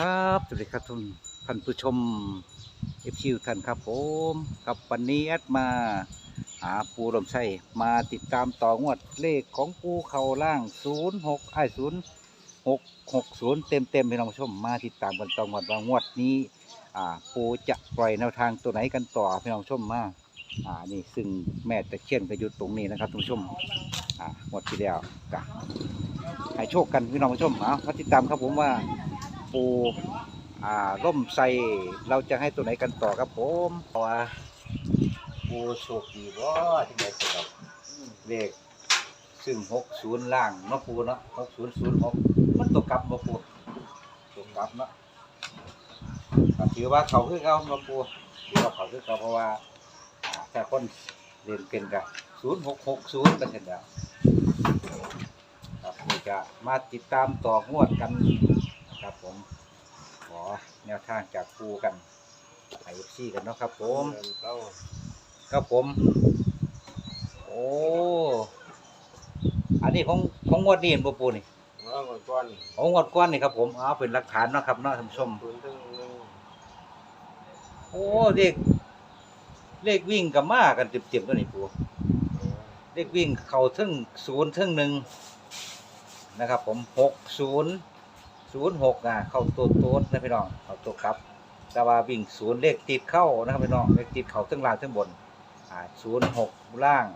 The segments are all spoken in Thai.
ครับสวัสดีครับทุกท่านผู้ชมเอฟชิวท่านครับผมกับวันนี้แอดมาหาปูลมไส้มาติดตามต่องวดเลขของปูเขาล่าง 06ไอ้0 6 6 0 เต็มเต็มๆพี่น้องผู้ชมมาติดตามกันต่องวดว่างวดนี้อ่าปูจะปล่อยแนวทางตัวไหนกันต่อพี่น้องผู้ชมมาอ่านี่ซึ่งแม่ตะเคียนก็อยู่ตรงนี้นะครับท่านผู้ชมอ่างวดที่แล้วกะให้โชคกันพี่น้องผู้ชมเอามาติดตามครับผมว่า ปูอ่าร่มใส่เราจะให้ตัวไหนกันต่อครับผมเพราะว่าปูโชคดีบ่ที่ได้สิครับเลขซึ่งหกศูนย์ล่างเนาะปูเนาะหกศูนย์ศูนย์หกมันตกกลับบ่ปูตกกลับเนาะก็ถือว่าเขาคือเขาเนาะปูถือว่าเขาคือเขาเพราะว่าอ่คนเรียนเป็นกับศูนย์หกหกศูนย์กันเสร็จแล้วครับนี่จะมาติดตามต่องวดกันครับผม อแนวทางจากครูกันไอเอฟซีกันเนาะครับผม เก้าครับผม โอ้ อันนี้ของของงวดนี้เห็นบ่ปูนี่เมื่อก่อนก่อนของงวดก้อนนี่ครับผมเอาเป็นหลักฐานเนาะครับเนาะท่านผู้ชม ศูนย์ถึงหนึ่งโอ้เลขเลขวิ่งกับมากันเต็มๆตัวนี่ปู เลขวิ่งเข้าถึงศูนย์ถึงหนึ่งนะครับผมหกศูนย์ ศูนย์หกอะเข้าตัวโต๊ดนะพี่น้องเข้าตัวครับแต่ว่าวิ่งศูนย์เลขติดเข้านะครับพี่น้องเลขติดเข้าทั้งล่างทั้งบนอ่าศูนย์หกล่าง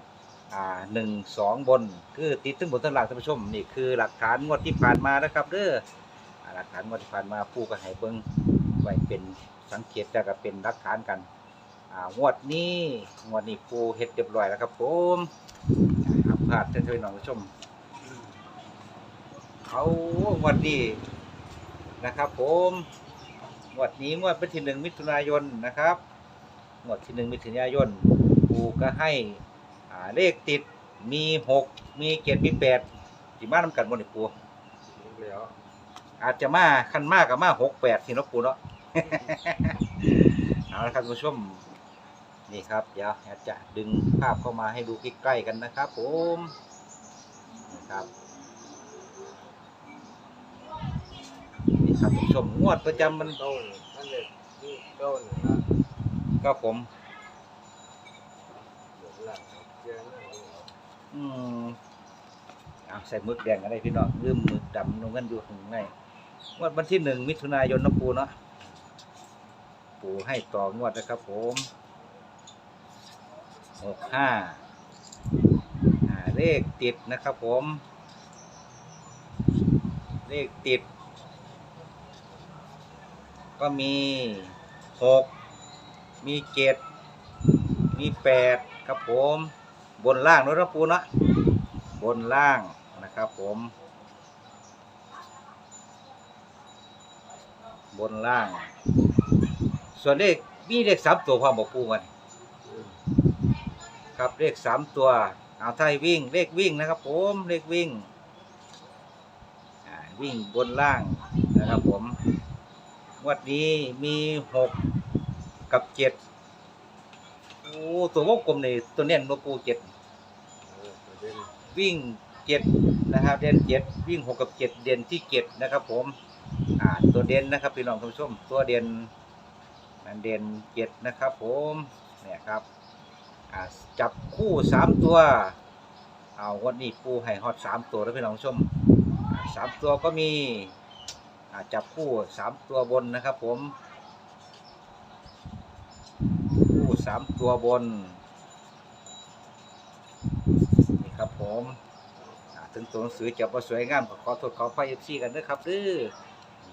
อ่าหนึ่งสองบน คือติดทั้งบนทั้งล่างท่านผู้ชมนี่คือหลักฐานงวดที่ผ่านมานะครับเด้ออ่าหลักฐานงวดที่ผ่านมาผู้ก็ให้เบิ่งไว้เป็นสังเกตแล้วก็เป็นหลักฐานกันอ่างวดนี้งวดนี้ปูเฮ็ดเรียบร้อยแล้วครับผมอ่าพลาดเถอะพี่น้องผู้ชมเขางวดนี้ นะครับผมงวดนี้งวดเป็นที่หนึ่งมิถุนายนนะครับงวดที่หนึ่งมิถุนายนปูก็ให้อ่าเลขติดมีหกมีเจ็ดมีแปดที่มานำกันบนนี่ปูเหลียวอาจจะมาคันมากกับมาหกแปดที่เนาะปูเนาะ เอาละครับคุณผู้ชมนี่ครับ เดี๋ยวแอดจะดึงภาพเข้ามาให้ดูใกล้ๆกันนะครับ ผมนี่ครับ ครับคุณผู้ชมงวดประจำมันต้นนั่นเลยที่ต้นนะครับผมอืมเอาใส่หมึกแดงอะไรพี่น้องลืมหมึกดำลงกันอยู่ข้างในงวดวันที่หนึ่งมิถุนายนนะปูเนาะปูให้ต่องวดนะครับผมหกห้าเลขติดนะครับผม เลขติด ก็มีหกมีเจ็ดมีแปดครับผม บนล่างด้วยนะปูเนาะบนล่างนะครับผม บนล่าง ส่วนเลขมีเลขสามตัวความบอกปูมันครับเลขสามตัวเอาไทยวิ่งเลขวิ่งนะครับผมเลขวิ่งวิ่งบนล่างนะครับผม งวัดนี้มีหกกับเจ็ดโอ้ตัววงกลมนี่ตัวเน้นตัวปูเจ็ดวิ่งเจ็ดนะครับ เด่นเจ็ดวิ่งหกกับเจ็ดเด่นที่เจ็ดนะครับ ผม อ่าตัวเด่นนะครับพี่น้องท่านผู้ชมตัวเด่นนั่นเด่นเจ็ดนะครับ ผมเนี่ยครับอ่าจับคู่สามตัวเอาวันนี้ปูให้ฮอตสามตัวแล้วพี่น้องชมสามตัวก็มี อ่าจับคู่สามตัวบนนะครับผมคู่สามตัวบนนี่ครับผมอ่าถึงตัวหนังสือจะว่าสวยงามก็ขอโทษขอไฟเอฟซีกันด้วยครับเด้อ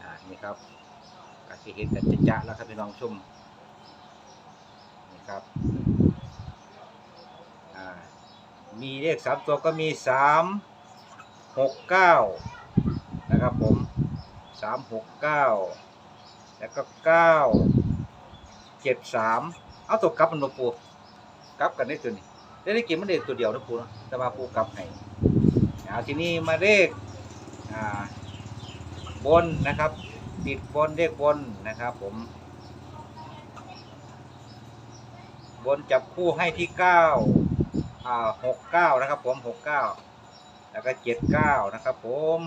อ่านี่ครับก็จะเห็นกันจะจะแล้วครับพี่น้องชมนี่ครับอ่ามีเลขสามตัวก็มีสามหกเก้านะครับผมามหกเก้าแล้วก็เก้าเจ็ดสามเอาตัวกลับมันมาปูกลับกันได้ตัวนี้ได้ได้เก็บมันเด็กตัวเดียวนะปูนะแต่ว่าปูกลับให้เอาทีนี้มาเลขอ่าบนนะครับ ติดบนเลขบนนะครับ ผม บนจับคู่ให้ที่เก้าอ่าหกเก้านะครับ ผมหกเก้าแล้วก็เจ็ดเก้านะครับ ผม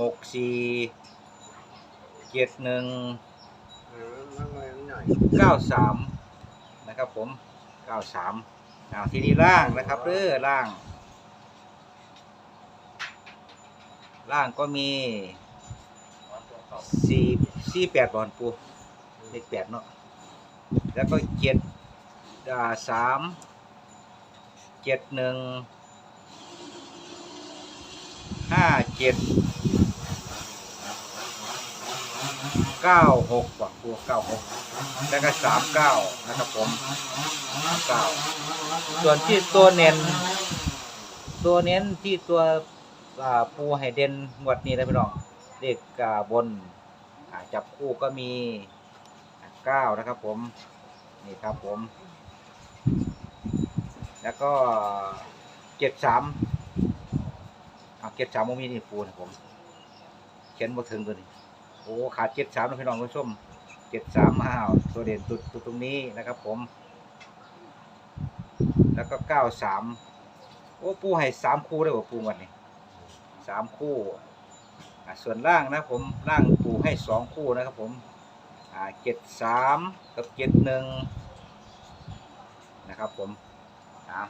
หกสี่เจ็ดหนึ่งเก้าสามนะครับผมเก้าสามอ่าทีนี้ล่างนะครับเด้อล่าง ล่างก็มีสี่สี่แปดบอลปูเลขแปดเนาะแล้วก็เจ็ดอ่าสามเจ็ดหนึ่งห้าเจ็ด เก้าหกว่ะปูเก้าหกแล้วก็สามเก้านะครับผมสามเก้าส่วนที่ตัวเน้น ตัวเน้นที่ตัวอ่าปูไฮเดนงวดนี้นะพี่น้องเลขอ่าบนอ่าจับคู่ก็มีเก้านะครับผม นี่ครับผม แล้วก็เจ็ดสามเอาเจ็ดสามมีนี่ปูนะผม เขียนมาถึงตัวนี้ โอ้ขาดเจ็ดสามนะพี่น้องผู้ชมเจ็ดสามห้าตัวเด่นตัวตัวตรงนี้นะครับ ผม แล้วก็เก้าสามโอ้ปูให้สามคู่ได้บ่ปูวันนี้สามคู่ส่วนล่างนะผมล่างปูให้สองคู่นะครับ ผมเจ็ดสามกับเจ็ดหนึ่งนะครับ ผม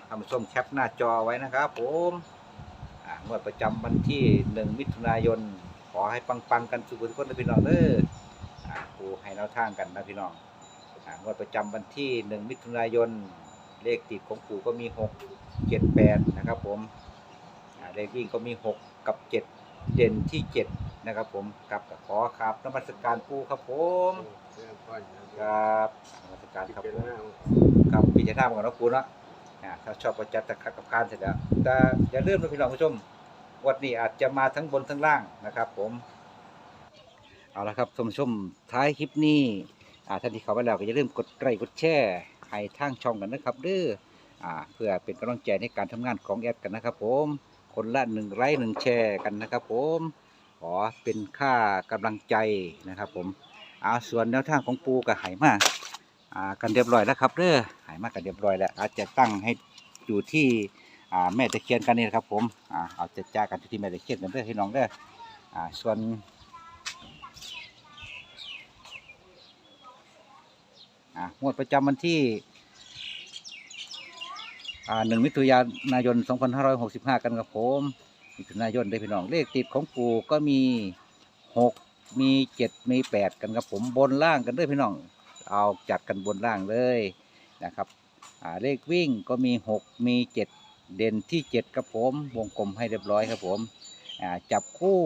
ท่านผู้ชมแคปหน้าจอไว้นะครับ ผมงวดประจำวันที่หนึ่งมิถุนายน ขอให้ปังๆกันสุขทุกคนนะพี่น้องเด้ออปูให้แนวทางกันนะพี่น้องอ่างวดประจำวันที่หนึ่งมิถุนายนเลขติดของปู่ก็มีหกเจ็ดแปดนะครับผมเลขวิ่งก็มีหกกับเจ็ดเด่นที่เจ็ดนะครับผมกับขอครับนมัสการปูครับผมเรื่องก้อนนะครับนมัสการครับป็นผมกับพิจารณาของเราปูเนาะถ้าชอบก็จัดตะคักกับคานเสร็จแล้วแต่อย่าลืมนะพี่น้องผู้ชม วันนี้อาจจะมาทั้งบนทั้งล่างนะครับ ผม เอาละครับท่านผู้ชมท้ายคลิปนี้ท่านที่เข้ามาแล้วก็อย่าลืมกดไลค์กดแชร์ให้ทางช่องกันนะครับเด้อเพื่อเป็นกำลังใจในการทำงานของแอดกันนะครับ ผม คนละหนึ่งไลค์หนึ่งแชร์กันนะครับ ผมขอเป็นค่ากำลังใจนะครับ ผมเอาส่วนแนวทางของปูกับไหมาอ่ากันเรียบร้อยแล้วครับเด้อไหมากันเรียบร้อยแล้วอาจจะตั้งให้อยู่ที่ อ่าแม่ตะเคียนกันนี่นะครับ ผมอ่าเอาจะจ้ากันที่แม่ตะเคียนกันเด้อพี่น้องเด้ออ่าส่วนอ่างวดประจำวันที่อ่าหนึ่งมิถุนายน 2565 กันครับผมมิถุนายนได้พี่น้องเลขติดของปู่ก็มี 6 มี 7 มี 8 กันครับผมบนล่างกันด้วยพี่น้องเอาจัดกันบนล่างเลยนะครับเลขวิ่งก็มี 6 มี 7 เด่นที่7ครับผมวงกลมให้เรียบร้อยครับผมจับคู่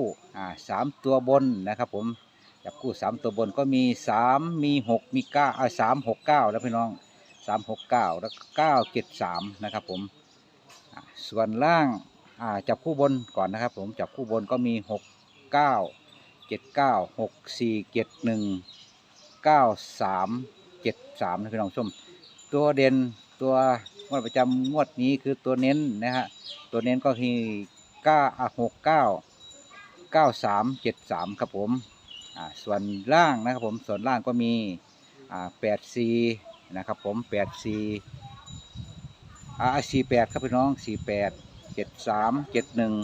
สามตัวบนนะครับผมจับคู่3ตัวบนก็มี3มี6มี9อ่า3 6 9แล้วพี่น้องสามหกเก้าแล้วเก้าเจ็ดสามนะครับผมส่วนล่างจับคู่บนก่อนนะครับผมจับคู่บนก็มีหกเก้าเจ็ดเก้าหกสี่เจ็ดหนึ่งเก้าสามเจ็ดสามนะพี่น้องชม ตัวเด่นตัว งวดประจำงวดนี้คือตัวเน้นนะฮะตัวเน้นก็คือเก้าหกเก้าเก้าสามเจ็ดสามครับผมอ่าส่วนล่างนะครับผมส่วนล่างก็มีอ่าแปดสี่นะครับผมแปดสี่อ่าสี่แปดครับพี่น้องสี่แปดเจ็ดสามเจ็ดหนึ่ง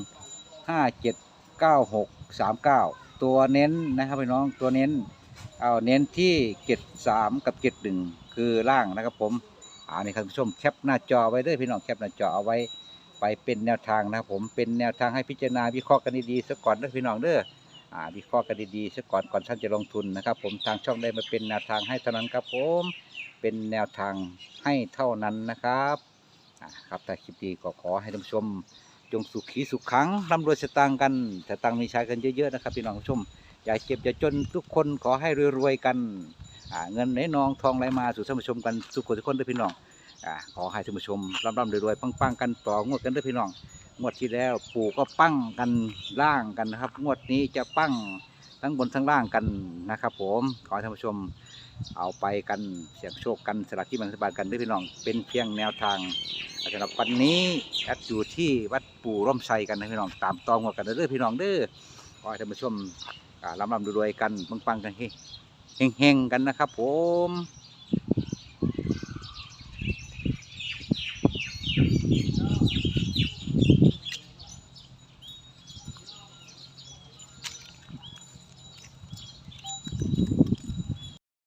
ห้าเจ็ดเก้าหกสามเก้าตัวเน้นนะครับพี่น้องตัวเน้นเอาเน้นที่เจ็ดสามกับเจ็ดหนึ่งคือล่างนะครับผม อ่านี่ครับผู้ชมแคปหน้าจอไว้เด้วยพี่น้องแคปหน้าจอเอาไว้ไปเป็นแนวทางนะครับผมเป็นแนวทางให้พิจารณาวิเคราะห์กันดีๆซะก่อนนะพี่น้องเด้ออ่าวิเคราะห์กันดีๆซะก่อนก่อนท่านจะลงทุนนะครับ ผมทางช่องได้มาเป็นแนวทางให้เท่านั้นครับผมเป็นแนวทางให้เท่านั้นนะครับอ่าครับแต่คลิปดีก็ขอให้ท่านผู้ชม จงสุขีสุขขังร่ำรวยสตางค์กันสตางค์มีใช้กันเยอะๆนะครับพี่น้องผู้ชมอย่าเจ็บอย่าจนทุกคนขอให้รวยๆกัน เงินไหนนองทองไหลมาสู่ท่านผู้ชมกันสุขทุกคนด้วยพี่น้องอขอให้ท่านผู้ชมร่ำๆรวยๆปังๆกันต่องวดกันด้วยพี่น้องงวดที่แล้วปู่ก็ปั้งกันล่างกันนะครับ งวดนี้จะปั้งทั้งบนทั้งล่างกันนะครับ ผมขอให้ท่านผู้ชมเอาไปกันเสี่ยงโชคกันสลักที่มันสบายกันด้วยพี่น้องเป็นเพียงแนวทางสำหรับวันนี้แอดอยู่ที่วัดปู่ร่มไทรกันนะพี่น้องตามตองวดกันเด้อพี่น้องเด้อขอให้ท่านผู้ชมอ่าร่ำรวยๆกันปังๆกัน เฮงๆกันนะครับผม